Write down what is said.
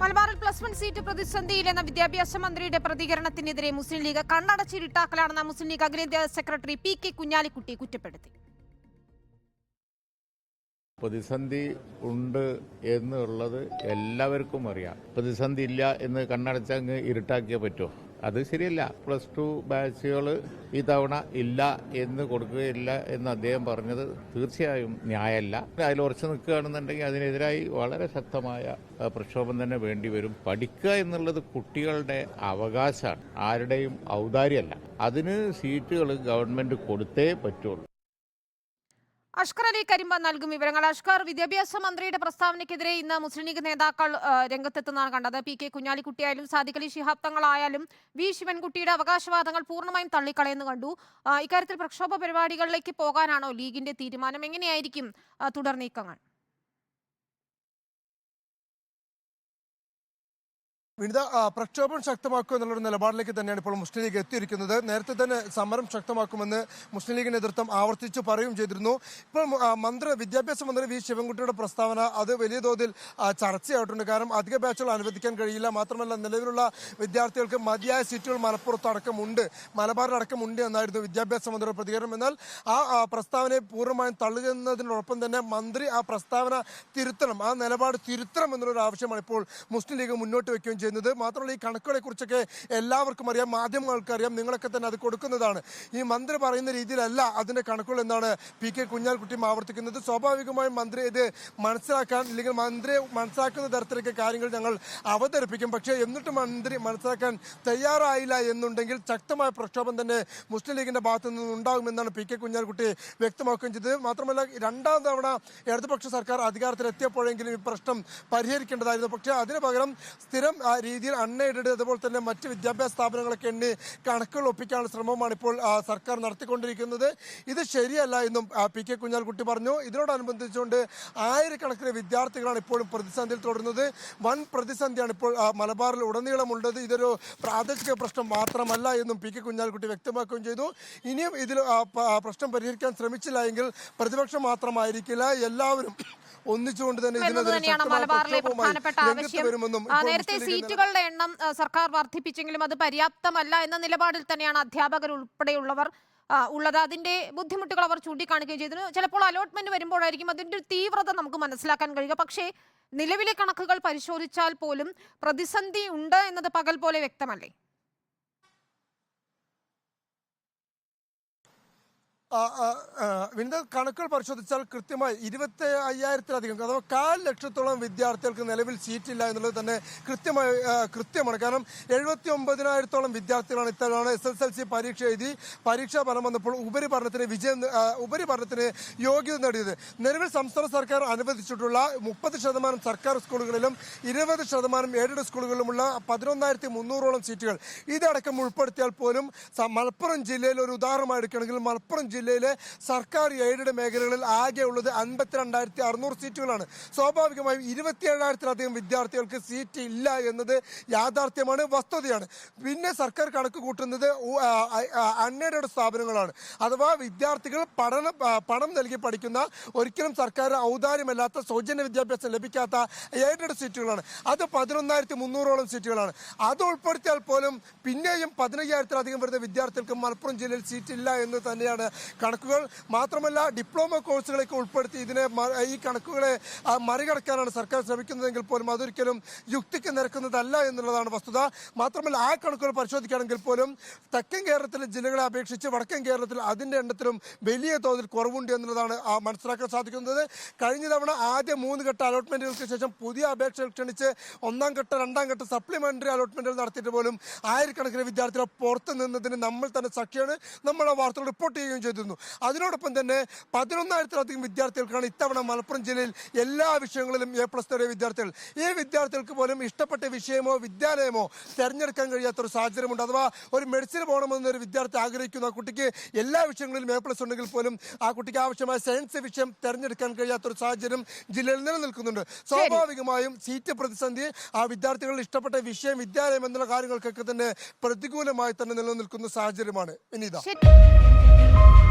മലബാറിൽ plus one seat പ്രതിസന്ധിയിലെന്ന വിദ്യാഭ്യാസ മന്ത്രിയുടെ പ്രതികരണത്തിനെതിരെ മുസ്ലിം ലീഗ് കണ്ണടച്ചിരിട്ടാക്കലാണെന്ന മുസ്ലിം ലീഗ് അഖിലേന്ത്യാ സെക്രട്ടറി പി കെ കുഞ്ഞാലിക്കുട്ടി കുറ്റപ്പെടുത്തി. പ്രതിസന്ധി ഉണ്ട് എന്നുള്ളത് എല്ലാവർക്കും അറിയാം. പ്രതിസന്ധി ഇല്ല എന്ന് കണ്ണടച്ചങ്ങ് ഇരുട്ടാക്കിയേ പറ്റുമോ അത് ശരിയല്ല. പ്ലസ് ടു ബാച്ചുകൾ ഈ തവണ ഇല്ല എന്ന് കൊടുക്കുകയില്ല എന്ന് അദ്ദേഹം പറഞ്ഞത് തീർച്ചയായും ന്യായമല്ല. അതിൽ ഉറച്ചു നിൽക്കുകയാണെന്നുണ്ടെങ്കിൽ അതിനെതിരായി വളരെ ശക്തമായ പ്രക്ഷോഭം തന്നെ വേണ്ടിവരും പഠിക്കുക എന്നുള്ളത് കുട്ടികളുടെ അവകാശമാണ്. ആരുടെയും ഔദാര്യമല്ല. അതിന് സീറ്റുകൾ ഗവൺമെന്റ് കൊടുത്തേ പറ്റുള്ളൂ. അഷ്കർ അലി കരിമ്പ നൽകും വിവരങ്ങൾ. അഷ്കർ വിദ്യാഭ്യാസ മന്ത്രിയുടെ പ്രസ്താവനയ്ക്കെതിരെ ഇന്ന് മുസ്ലിം ലീഗ് നേതാക്കൾ രംഗത്തെത്തുന്നതാണ് കണ്ടത്. പി കെ കുഞ്ഞാലിക്കുട്ടിയായാലും സാദിഖലി ശിഹാബ് തങ്ങളായാലും വി ശിവൻകുട്ടിയുടെ അവകാശവാദങ്ങൾ പൂർണമായും തള്ളിക്കളയെന്ന് കണ്ടു. ഇക്കാര്യത്തിൽ പ്രക്ഷോഭ പരിപാടികളിലേക്ക് പോകാനാണോ ലീഗിന്റെ തീരുമാനം? എങ്ങനെയായിരിക്കും തുടർ നീക്കങ്ങൾ? വിനിത പ്രക്ഷോഭം ശക്തമാക്കുക എന്നുള്ളൊരു നിലപാടിലേക്ക് തന്നെയാണ് ഇപ്പോൾ മുസ്ലിം ലീഗ് എത്തിയിരിക്കുന്നത്. നേരത്തെ തന്നെ സമരം ശക്തമാക്കുമെന്ന് മുസ്ലിം ലീഗ് നേതൃത്വം ആവർത്തിച്ച് പറയുകയും ചെയ്തിരുന്നു. ഇപ്പോൾ മന്ത്രി വിദ്യാഭ്യാസ മന്ത്രി വി. ശിവൻകുട്ടിയുടെ പ്രസ്താവന അത് വലിയ തോതിൽ ചർച്ചയായിട്ടുണ്ട്. കാരണം അധിക ബാച്ചുകൾ അനുവദിക്കാൻ കഴിയില്ല. മാത്രമല്ല നിലവിലുള്ള വിദ്യാർത്ഥികൾക്ക് മതിയായ സീറ്റുകൾ മലപ്പുറത്ത് അടക്കമുണ്ട് മലബാറിലടക്കമുണ്ട് എന്നായിരുന്നു വിദ്യാഭ്യാസ മന്ത്രിയുടെ പ്രതികരണം. എന്നാൽ ആ പ്രസ്താവനയെ പൂർണമായും തള്ളുന്നതിനോടൊപ്പം തന്നെ മന്ത്രി ആ പ്രസ്താവന തിരുത്തണം. ആ നിലപാട് തിരുത്തണം എന്നുള്ളൊരു ആവശ്യമാണ് ഇപ്പോൾ മുസ്ലിം ലീഗ് മുന്നോട്ട് വെക്കുകയും ചെയ്യുന്നത്. മാത്രമല്ല ഈ കണക്കുകളെ കുറിച്ചൊക്കെ എല്ലാവർക്കും അറിയാം മാധ്യമങ്ങൾക്ക് അറിയാം നിങ്ങളൊക്കെ തന്നെ അത് കൊടുക്കുന്നതാണ്. ഈ മന്ത്രി പറയുന്ന രീതിയിലല്ല അതിന്റെ കണക്കുകൾ എന്നാണ് പി കെ കുഞ്ഞാൽക്കുട്ടിയും ആവർത്തിക്കുന്നത്. സ്വാഭാവികമായും മന്ത്രി ഇത് മനസ്സിലാക്കാൻ അല്ലെങ്കിൽ മന്ത്രി മനസ്സിലാക്കുന്ന തരത്തിലൊക്കെ കാര്യങ്ങൾ ഞങ്ങൾ അവതരിപ്പിക്കും. പക്ഷേ എന്നിട്ട് മന്ത്രി മനസ്സിലാക്കാൻ തയ്യാറായില്ല എന്നുണ്ടെങ്കിൽ ശക്തമായ പ്രക്ഷോഭം തന്നെ മുസ്ലിം ലീഗിന്റെ ഭാഗത്തു നിന്ന് ഉണ്ടാകുമെന്നാണ് പി കെ കുഞ്ഞാൽക്കുട്ടി വ്യക്തമാക്കുകയും ചെയ്തത്. മാത്രമല്ല രണ്ടാം തവണ ഇടതുപക്ഷ സർക്കാർ അധികാരത്തിലെത്തിയപ്പോഴെങ്കിലും ഈ പ്രശ്നം പരിഹരിക്കേണ്ടതായിരുന്നു. പക്ഷേ അതിന് പകരം സ്ഥിരം രീതിയിൽ അൺഎയ്ഡഡ് അതുപോലെ തന്നെ മറ്റ് വിദ്യാഭ്യാസ സ്ഥാപനങ്ങളൊക്കെ എണ്ണി കണക്കുകൾ ഒപ്പിക്കാനുള്ള ശ്രമമാണ് ഇപ്പോൾ സർക്കാർ നടത്തിക്കൊണ്ടിരിക്കുന്നത്. ഇത് ശരിയല്ല എന്നും പി കെ കുഞ്ഞാൽക്കുട്ടി പറഞ്ഞു. ഇതിനോടനുബന്ധിച്ചുകൊണ്ട് ആയിരക്കണക്കിന് വിദ്യാർത്ഥികളാണ് ഇപ്പോഴും പ്രതിസന്ധിയിൽ തുടരുന്നത്. വൻ പ്രതിസന്ധിയാണ് ഇപ്പോൾ മലബാറിൽ ഉടനീളമുള്ളത്. ഇതൊരു പ്രാദേശിക പ്രശ്നം മാത്രമല്ല എന്നും പി കെ കുഞ്ഞാൽക്കുട്ടി വ്യക്തമാക്കുകയും ചെയ്തു. ഇനിയും ഇതിൽ പ്രശ്നം പരിഹരിക്കാൻ ശ്രമിച്ചില്ല എങ്കിൽ പ്രതിപക്ഷം മാത്രമായിരിക്കില്ല. എല്ലാവരും ഒന്നിച്ചുകൊണ്ട് തന്നെ ഇതിനെതിരെ നേരത്തെ ലീഗ് സീറ്റുകളുടെ എണ്ണം സർക്കാർ വർദ്ധിപ്പിച്ചെങ്കിലും അത് പര്യാപ്തമല്ല എന്ന നിലപാടിൽ തന്നെയാണ് അധ്യാപകർ ഉൾപ്പെടെയുള്ളവർ ഉള്ളത്. അതിന്റെ ബുദ്ധിമുട്ടുകൾ അവർ ചൂണ്ടിക്കാണിക്കുകയും ചെയ്തിരുന്നു. ചിലപ്പോൾ അലോട്ട്മെന്റ് വരുമ്പോഴായിരിക്കും അതിന്റെ ഒരു തീവ്രത നമുക്ക് മനസ്സിലാക്കാൻ കഴിയുക. പക്ഷേ നിലവിലെ കണക്കുകൾ പരിശോധിച്ചാൽ പോലും പ്രതിസന്ധി ഉണ്ട് എന്നത് പകൽ പോലെ വ്യക്തമല്ലേ ആ, ആ, ആ, വിനീത കണക്കുകൾ പരിശോധിച്ചാൽ കൃത്യമായി ഇരുപത്തി അയ്യായിരത്തിലധികം അഥവാ കാൽ ലക്ഷത്തോളം വിദ്യാർത്ഥികൾക്ക് നിലവിൽ സീറ്റില്ല എന്നുള്ളത് തന്നെ കൃത്യമായി കൃത്യമാണ്. കാരണം എഴുപത്തി ഒമ്പതിനായിരത്തോളം വിദ്യാർത്ഥികളാണ് ഇത്തവണ എസ് എസ് എൽ സി പരീക്ഷ എഴുതി പരീക്ഷാ ഫലം വന്നപ്പോൾ ഉപരിപഠനത്തിന് വിജയം ഉപരിപഠനത്തിന് യോഗ്യത നേടിയത്. നിലവിൽ സംസ്ഥാന സർക്കാർ അനുവദിച്ചിട്ടുള്ള മുപ്പത് ശതമാനം സർക്കാർ സ്കൂളുകളിലും ഇരുപത് ശതമാനം എയ്ഡഡ് സ്കൂളുകളിലുമുള്ള പതിനൊന്നായിരത്തി മുന്നൂറോളം സീറ്റുകൾ. ഇതടക്കം ഉൾപ്പെടുത്തിയാൽ പോലും മലപ്പുറം ജില്ലയിൽ ഒരു ഉദാഹരണമായി എടുക്കുകയാണെങ്കിൽ മലപ്പുറം ജില്ലയിലെ സർക്കാർ എയ്ഡഡ് മേഖലകളിൽ ആകെ ഉള്ളത് അൻപത്തിരണ്ടായിരത്തി അറുന്നൂറ് സീറ്റുകളാണ്. സ്വാഭാവികമായും ഇരുപത്തിയേഴായിരത്തിലധികം വിദ്യാർത്ഥികൾക്ക് സീറ്റ് ഇല്ല എന്നത് യാഥാർത്ഥ്യമാണ് വസ്തുതയാണ്. പിന്നെ സർക്കാർ കണക്ക് കൂട്ടുന്നത് അൺഎയ്ഡഡ് സ്ഥാപനങ്ങളാണ്. അഥവാ വിദ്യാർത്ഥികൾ പഠനം പണം നൽകി പഠിക്കുന്ന ഒരിക്കലും സർക്കാർ ഔദാര്യമല്ലാത്ത സൗജന്യ വിദ്യാഭ്യാസം ലഭിക്കാത്ത എയ്ഡഡ് സീറ്റുകളാണ്. അത് പതിനൊന്നായിരത്തി മുന്നൂറോളം സീറ്റുകളാണ്. അത് ഉൾപ്പെടുത്തിയാൽ പോലും പിന്നെയും പതിനയ്യായിരത്തിലധികം വരുന്ന വിദ്യാർത്ഥികൾക്ക് മലപ്പുറം ജില്ലയിൽ സീറ്റ് ഇല്ല എന്ന് തന്നെയാണ് കണക്കുകൾ മാത്രമല്ല ഡിപ്ലോമ കോഴ്സുകളൊക്കെ ഉൾപ്പെടുത്തി ഇതിനെ ഈ കണക്കുകളെ മറികടക്കാനാണ് സർക്കാർ ശ്രമിക്കുന്നതെങ്കിൽ പോലും അതൊരിക്കലും യുക്തിക്ക് നിരക്കുന്നതല്ല എന്നുള്ളതാണ് വസ്തുത. മാത്രമല്ല ആ കണക്കുകൾ പരിശോധിക്കുകയാണെങ്കിൽ പോലും തെക്കൻ കേരളത്തിലെ ജില്ലകളെ അപേക്ഷിച്ച് വടക്കൻ കേരളത്തിൽ അതിന്റെ എണ്ണത്തിലും വലിയ തോതിൽ കുറവുണ്ട് എന്നുള്ളതാണ് മനസ്സിലാക്കാൻ സാധിക്കുന്നത്. കഴിഞ്ഞ തവണ ആദ്യ മൂന്ന് ഘട്ട അലോട്ട്മെന്റുകൾക്ക് ശേഷം പുതിയ അപേക്ഷകൾ ക്ഷണിച്ച് ഒന്നാം ഘട്ട രണ്ടാം ഘട്ട സപ്ലിമെന്ററി അലോട്ട്മെന്റുകൾ നടത്തിയിട്ട് പോലും ആയിരക്കണക്കിന് വിദ്യാർത്ഥികൾ പുറത്ത് നിന്നതിന് നമ്മൾ തന്നെ സാക്ഷിയാണ് നമ്മൾ ആ വാർത്തകൾ റിപ്പോർട്ട് ചെയ്യുകയും ചെയ്തിരുന്നു അതിനോടൊപ്പം തന്നെ പതിനൊന്നായിരത്തിലധികം വിദ്യാർത്ഥികൾക്കാണ് ഇത്തവണ മലപ്പുറം ജില്ലയിൽ എല്ലാ വിഷയങ്ങളിലും എ പ്ലസ് നേടിയ വിദ്യാർത്ഥികൾ. ഈ വിദ്യാർത്ഥികൾക്ക് പോലും ഇഷ്ടപ്പെട്ട വിഷയമോ വിദ്യാലയമോ തിരഞ്ഞെടുക്കാൻ കഴിയാത്തൊരു സാഹചര്യമുണ്ട്. അഥവാ ഒരു മെഡിസിൻ പോകണമെന്ന് ഒരു വിദ്യാർത്ഥി ആഗ്രഹിക്കുന്ന ആ കുട്ടിക്ക് എല്ലാ വിഷയങ്ങളിലും എ പ്ലസ് ഉണ്ടെങ്കിൽ പോലും ആ കുട്ടിക്ക് ആവശ്യമായ സയൻസ് വിഷയം തിരഞ്ഞെടുക്കാൻ കഴിയാത്തൊരു സാഹചര്യം ജില്ലയിൽ നിലനിൽക്കുന്നുണ്ട്. സ്വാഭാവികമായും സീറ്റ് പ്രതിസന്ധി ആ വിദ്യാർത്ഥികളുടെ ഇഷ്ടപ്പെട്ട വിഷയം വിദ്യാലയം എന്നുള്ള കാര്യങ്ങൾക്കൊക്കെ തന്നെ പ്രതികൂലമായി തന്നെ നിലനിൽക്കുന്ന സാഹചര്യമാണ്. ഇനി ശരി.